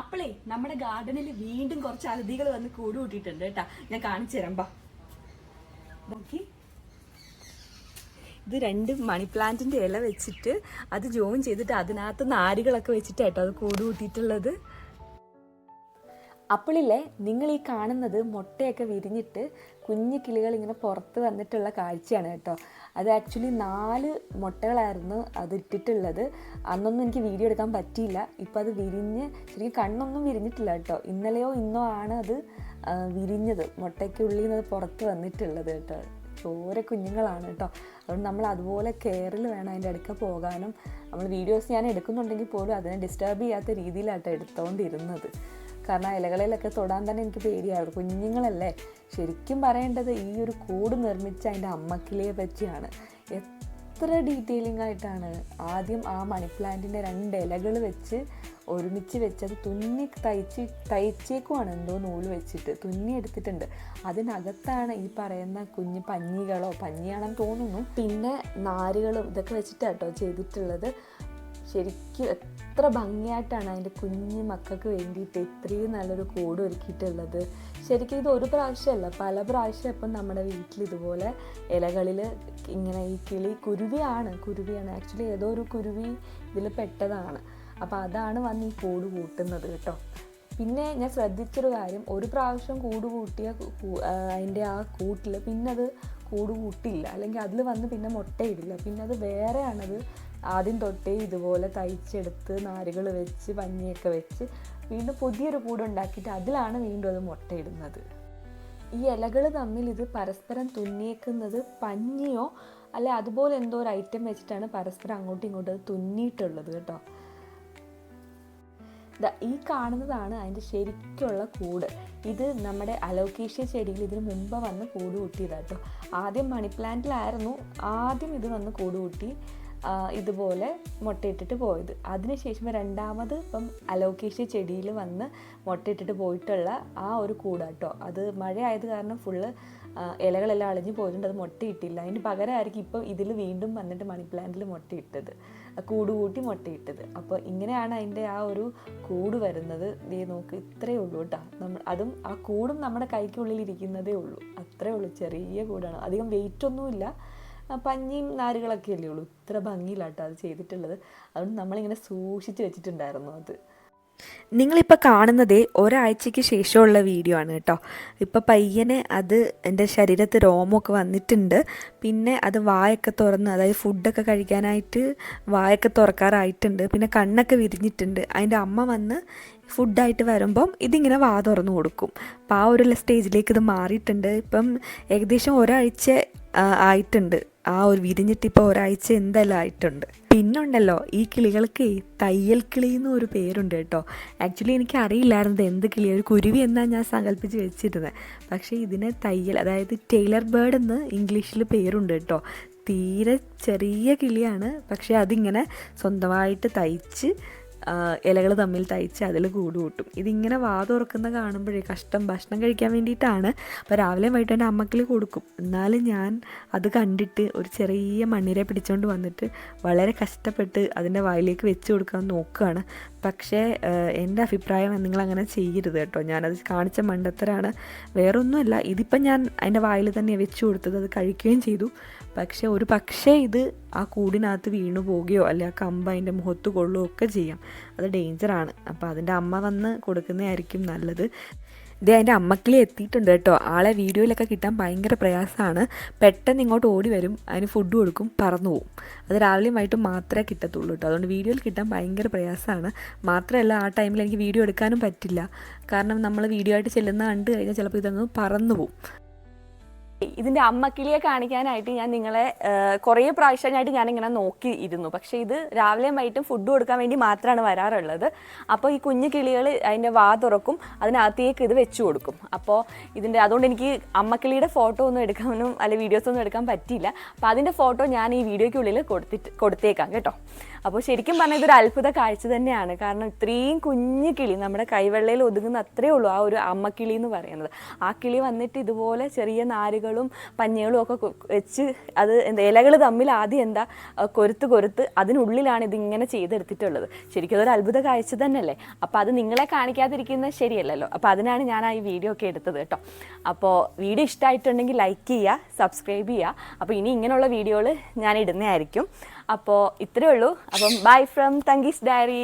അപ്പോളേ നമ്മുടെ ഗാർഡനിൽ വീണ്ടും കുറച്ച് അതിഥികൾ വന്ന് കൂട് കൂട്ടിയിട്ടുണ്ട് കേട്ടാ. ഞാൻ കാണിച്ചു തരാം ബാ. നോക്കി. ഇത് രണ്ട് മണി പ്ലാന്റിന്റെ ഇല വെച്ചിട്ട് അത് ജോയിൻ ചെയ്തിട്ട് അതിനകത്ത് നാരുകളൊക്കെ വെച്ചിട്ട് കേട്ടോ അത് കൂട് കൂട്ടിയിട്ടുള്ളത്. അപ്പോളില്ലേ നിങ്ങൾ ഈ കാണുന്നത് മുട്ടയൊക്കെ വിരിഞ്ഞിട്ട് കുഞ്ഞു കിളികൾ ഇങ്ങനെ പുറത്ത് വന്നിട്ടുള്ള കാഴ്ചയാണ് കേട്ടോ. അത് ആക്ച്വലി നാല് മുട്ടകളായിരുന്നു അത് ഇട്ടിട്ടുള്ളത്. അന്നൊന്നും എനിക്ക് വീഡിയോ എടുക്കാൻ പറ്റിയില്ല. ഇപ്പം അത് വിരിഞ്ഞ് ശരിക്കും കണ്ണൊന്നും വിരിഞ്ഞിട്ടില്ല കേട്ടോ. ഇന്നലെയോ ഇന്നോ ആണ് അത് വിരിഞ്ഞത്. മുട്ടയ്ക്കുള്ളിൽ നിന്ന് അത് പുറത്ത് വന്നിട്ടുള്ളത് കേട്ടോ. ചോര കുഞ്ഞുങ്ങളാണ് കേട്ടോ. അതുകൊണ്ട് നമ്മൾ അതുപോലെ കെയറിൽ വേണം അതിന്റെ അടുക്ക പോകാനും. നമ്മൾ വീഡിയോസ് ഞാൻ എടുക്കുന്നുണ്ടെങ്കിൽ പോലും അതിനെ ഡിസ്റ്റർബ് ചെയ്യാത്ത രീതിയിലാട്ടോ എടുത്തുകൊണ്ടിരുന്നത് കാരണം ഇലകളിലൊക്കെ തൊടാൻ തന്നെ എനിക്ക് പേടിയായിരുന്നു കുഞ്ഞുങ്ങളല്ലേ. ശരിക്കും പറയേണ്ടത് ഈ ഒരു കൂട് നിർമ്മിച്ച അതിന്റെ അമ്മക്കിളിയെ പറ്റിയാണ്. എത്ര ഡീറ്റെയിലിംഗ് ആയിട്ടാണ് ആദ്യം ആ മണി പ്ലാന്റിന്റെ രണ്ട് ഇലകൾ വെച്ച് ഒരുമിച്ച് വെച്ച് അത് തുന്നി തയ്ച്ച് തയ്ച്ചേക്കുവാണ് എന്തോ നൂൽ വെച്ചിട്ട്. തുന്നി എടുത്തിട്ടുണ്ട്. അതിനകത്താണ് ഈ പറയുന്ന കുഞ്ഞ് പഞ്ഞികളോ പഞ്ഞിയാണെന്ന് തോന്നുന്നു. പിന്നെ നാരുകളും ഇതൊക്കെ വെച്ചിട്ടാട്ടോ ചെയ്തിട്ടുള്ളത്. ശരിക്കും എത്ര ഭംഗിയായിട്ടാണ് അതിന്റെ കുഞ്ഞു മക്കൾക്ക് വേണ്ടിയിട്ട് ഇത്രയും നല്ലൊരു കൂട് ഒരുക്കിയിട്ടുള്ളത്. ശരിക്കും ഇത് ഒരു പ്രാവശ്യമല്ല പല പ്രാവശ്യം ഇപ്പം നമ്മുടെ വീട്ടിൽ ഇതുപോലെ ഇലകളിൽ ഇങ്ങനെ ഈ കിളി കുരുവിയാണ് കുരുവിയാണ്. ആക്ച്വലി ഏതോ ഒരു കുരുവി ഇതിൽ പെട്ടതാണ്. അപ്പോൾ അതാണ് വന്ന് ഈ കൂട് കൂട്ടുന്നത് കേട്ടോ. പിന്നെ ഞാൻ ശ്രദ്ധിച്ചൊരു കാര്യം ഒരു പ്രാവശ്യം കൂട് കൂട്ടിയ അതിന്റെ ആ കൂട്ടിൽ പിന്നെ അത് കൂട് കൂട്ടില്ല അല്ലെങ്കിൽ അതിൽ വന്ന് പിന്നെ മുട്ടയിടില്ല. പിന്നെ അത് വേറെയാണത് ആദ്യം തൊട്ടേ ഇതുപോലെ തയ്ച്ചെടുത്ത് നാരുകൾ വെച്ച് പഞ്ഞിയൊക്കെ വെച്ച് വീണ്ടും പുതിയൊരു കൂട് ഉണ്ടാക്കിയിട്ട് അതിലാണ് വീണ്ടും അത് മുട്ടയിടുന്നത്. ഈ ഇലകൾ തമ്മിൽ ഇത് പരസ്പരം തുന്നിയേക്കുന്നത് പഞ്ഞിയോ അല്ലെ അതുപോലെ എന്തോ ഒരു ഐറ്റം വെച്ചിട്ടാണ് പരസ്പരം അങ്ങോട്ടും ഇങ്ങോട്ടും തുന്നിയിട്ടുള്ളത് കേട്ടോ. ഈ കാണുന്നതാണ് അതിന്റെ ശരിക്കുള്ള കൂട്. ഇത് നമ്മുടെ അലോക്കേഷ്യ ചെടിയിൽ ഇതിന് മുമ്പ് വന്ന് കൂട് കൂട്ടിയതാട്ടോ ആദ്യം മണി പ്ലാന്റിലായിരുന്നു ആദ്യം ഇത് വന്ന് കൂട് കൂട്ടി. ഇതുപോലെ മുട്ടയിട്ടിട്ട് പോയത്. അതിനുശേഷം രണ്ടാമത് ഇപ്പം അലോക്കേഷ്യ ചെടിയിൽ വന്ന് മുട്ടയിട്ടിട്ട് പോയിട്ടുള്ള ആ ഒരു കൂടാട്ടോ. അത് മഴയായത് കാരണം ഫുള്ള് ഇലകളെല്ലാം അളിഞ്ഞു പോയിട്ടുണ്ട്. അത് മുട്ടയിട്ടില്ല. അതിന് പകരമായിരിക്കും ഇപ്പം ഇതിൽ വീണ്ടും വന്നിട്ട് മണി പ്ലാന്റിൽ മുട്ടയിട്ടത്. കൂട് കൂട്ടി മുട്ടയിട്ടത്. അപ്പോൾ ഇങ്ങനെയാണ് അതിന്റെ ആ ഒരു കൂട് വരുന്നത്. ദേ നോക്ക് ഇത്രയേ ഉള്ളൂ കേട്ടോ. നമ്മൾ അതും ആ കൂടും നമ്മുടെ കൈക്കുള്ളിൽ ഇരിക്കുന്നതേ ഉള്ളൂ. അത്രേ ഉള്ളൂ ചെറിയ കൂടാണ്. അധികം വെയിറ്റ് ഒന്നുമില്ല. പഞ്ഞിയും നാരുകളൊക്കെ അല്ലേ ഉള്ളൂ? ഇത്ര ഭംഗിയിലാട്ടോ അത് ചെയ്തിട്ടുള്ളത്. അതുകൊണ്ട് നമ്മളിങ്ങനെ സൂക്ഷിച്ച് വെച്ചിട്ടുണ്ടായിരുന്നു അത്. നിങ്ങളിപ്പോൾ കാണുന്നതേ ഒരാഴ്ചയ്ക്ക് ശേഷമുള്ള വീഡിയോ ആണ് കേട്ടോ. ഇപ്പോൾ പയ്യനെ അത് എന്റെ ശരീരത്ത് രോമമൊക്കെ വന്നിട്ടുണ്ട്. പിന്നെ അത് വായൊക്കെ തുറന്ന് അതായത് ഫുഡൊക്കെ കഴിക്കാനായിട്ട് വായൊക്കെ തുറക്കാറായിട്ടുണ്ട്. പിന്നെ കണ്ണൊക്കെ വിരിഞ്ഞിട്ടുണ്ട്. അതിന്റെ അമ്മ വന്ന് ഫുഡായിട്ട് വരുമ്പം ഇതിങ്ങനെ വാ തുറന്നു കൊടുക്കും. അപ്പോൾ ആ ഒരു സ്റ്റേജിലേക്ക് ഇത് മാറിയിട്ടുണ്ട്. ഇപ്പം ഏകദേശം ഒരാഴ്ച ആയിട്ടുണ്ട്. ആ ഒരു വിരിഞ്ഞിട്ടിപ്പോൾ ഒരാഴ്ച എന്തെല്ലാം ആയിട്ടുണ്ട്. പിന്നുണ്ടല്ലോ ഈ കിളികൾക്ക് തയ്യൽ കിളി എന്ന് ഒരു പേരുണ്ട് കേട്ടോ. ആക്ച്വലി എനിക്ക് അറിയില്ലായിരുന്നത് എന്ത് കിളി ഒരു കുരുവി എന്നാണ് ഞാൻ സങ്കല്പിച്ച് വെച്ചിരുന്നത് പക്ഷേ ഇതിന് തയ്യൽ അതായത് ടൈലർ ബേർഡ് എന്ന് ഇംഗ്ലീഷിൽ പേരുണ്ട് കേട്ടോ. തീരെ ചെറിയ കിളിയാണ് പക്ഷേ അതിങ്ങനെ സ്വന്തമായിട്ട് തയ്ച്ച് ഇലകൾ തമ്മിൽ തയ്ച്ച് അതിൽ കൂട് കൂട്ടും. ഇതിങ്ങനെ വാതുറക്കുന്ന കാണുമ്പോഴേ കഷ്ടം ഭക്ഷണം കഴിക്കാൻ വേണ്ടിയിട്ടാണ്. അപ്പോൾ രാവിലെ വൈകിട്ട് എന്റെ അമ്മക്കിൽ കൊടുക്കും. എന്നാലും ഞാൻ അത് കണ്ടിട്ട് ഒരു ചെറിയ മണ്ണിരെ പിടിച്ചുകൊണ്ട് വന്നിട്ട് വളരെ കഷ്ടപ്പെട്ട് അതിന്റെ വായിലേക്ക് വെച്ച് കൊടുക്കാൻ നോക്കുകയാണ് പക്ഷേ എന്റെ അഭിപ്രായം നിങ്ങൾ അങ്ങനെ ചെയ്യരുത് കേട്ടോ. ഞാനത് കാണിച്ച മണ്ടത്തരാണ്. വേറൊന്നുമല്ല ഇതിപ്പം ഞാൻ അതിന്റെ വായിൽ തന്നെ വെച്ച് കൊടുത്തത് അത് കഴിക്കുകയും ചെയ്തു. പക്ഷേ ഒരു പക്ഷേ ഇത് ആ കൂടിനകത്ത് വീണു പോവുകയോ അല്ലെ ആ കമ്പ് അതിന്റെ മുഖത്ത് കൊള്ളുകയോ ഒക്കെ ചെയ്യാം. അത് ഡേഞ്ചറാണ് അപ്പോൾ അതിന്റെ അമ്മ വന്ന് കൊടുക്കുന്നതായിരിക്കും നല്ലത്. ഇത് അതിന്റെ അമ്മക്കിളി എത്തിയിട്ടുണ്ട് കേട്ടോ. ആളെ വീഡിയോയിലൊക്കെ കിട്ടാൻ ഭയങ്കര പ്രയാസമാണ്. പെട്ടെന്ന് ഇങ്ങോട്ട് ഓടി വരും. അതിന് ഫുഡ് കൊടുക്കും. പറന്നു പോകും അത് രാവിലെയും വൈകിട്ടും മാത്രമേ കിട്ടത്തുള്ളൂ കേട്ടോ. അതുകൊണ്ട് വീഡിയോയിൽ കിട്ടാൻ ഭയങ്കര പ്രയാസമാണ്. മാത്രമല്ല ആ ടൈമിൽ എനിക്ക് വീഡിയോ എടുക്കാനും പറ്റില്ല. കാരണം നമ്മൾ വീഡിയോ ആയിട്ട് ചെല്ലുന്ന കണ്ട് കഴിഞ്ഞാൽ ചിലപ്പോൾ ഇതങ്ങ് പറന്നു പോകും ഇതിന്റെ അമ്മക്കിളിയെ കാണിക്കാനായിട്ട് ഞാൻ നിങ്ങളെ കുറേ പ്രാവശ്യമായിട്ട് ഞാനിങ്ങനെ നോക്കി ഇരുന്നു. പക്ഷേ ഇത് രാവിലെയും വൈകിട്ടും ഫുഡ് കൊടുക്കാൻ വേണ്ടി മാത്രമാണ് വരാറുള്ളത്. അപ്പോൾ ഈ കുഞ്ഞു കിളികൾ അതിന്റെ വാ തുറക്കും അതിനകത്തേക്ക് ഇത് വെച്ചു കൊടുക്കും. അപ്പോൾ ഇതിന്റെ അതുകൊണ്ട് എനിക്ക് അമ്മക്കിളിയുടെ ഫോട്ടോ ഒന്നും എടുക്കാനും അല്ലെങ്കിൽ വീഡിയോസ് ഒന്നും എടുക്കാൻ പറ്റിയില്ല. അപ്പോൾ അതിന്റെ ഫോട്ടോ ഞാൻ ഈ വീഡിയോയ്ക്കുള്ളിൽ കൊടുത്തിട്ട് കൊടുത്തേക്കാം കേട്ടോ. അപ്പോൾ ശരിക്കും പറഞ്ഞാൽ ഇതൊരു അത്ഭുത കാഴ്ച തന്നെയാണ്. കാരണം ഇത്രയും കുഞ്ഞു കിളി നമ്മുടെ കൈവെള്ളയിൽ ഒതുങ്ങുന്ന അത്രേ ഉള്ളൂ ആ ഒരു അമ്മക്കിളി എന്ന് പറയുന്നത്. ആ കിളി വന്നിട്ട് ഇതുപോലെ ചെറിയ നാരുകളും പഞ്ഞികളും ഒക്കെ വെച്ച് അത് എന്താ ഇലകൾ തമ്മിൽ ആദ്യം എന്താ കൊരുത്ത് കൊരുത്ത് അതിനുള്ളിലാണ് ഇതിങ്ങനെ ചെയ്തെടുത്തിട്ടുള്ളത്. ശരിക്കും അതൊരു അത്ഭുത കാഴ്ച തന്നെയല്ലേ? അപ്പോൾ അത് നിങ്ങളെ കാണിക്കാതിരിക്കുന്നത് ശരിയല്ലല്ലോ. അപ്പോൾ അതിനാണ് ഞാൻ ആ ഈ വീഡിയോ ഒക്കെ എടുത്തത് കേട്ടോ. അപ്പോൾ വീഡിയോ ഇഷ്ടമായിട്ടുണ്ടെങ്കിൽ ലൈക്ക് ചെയ്യുക സബ്സ്ക്രൈബ് ചെയ്യുക. അപ്പോൾ ഇനി ഇങ്ങനെയുള്ള വീഡിയോകൾ ഞാൻ ഇടുന്നതായിരിക്കും. അപ്പോൾ ഇത്രയേ ഉള്ളൂ. അപ്പം ബൈ ഫ്രം തങ്കീസ് ഡയറി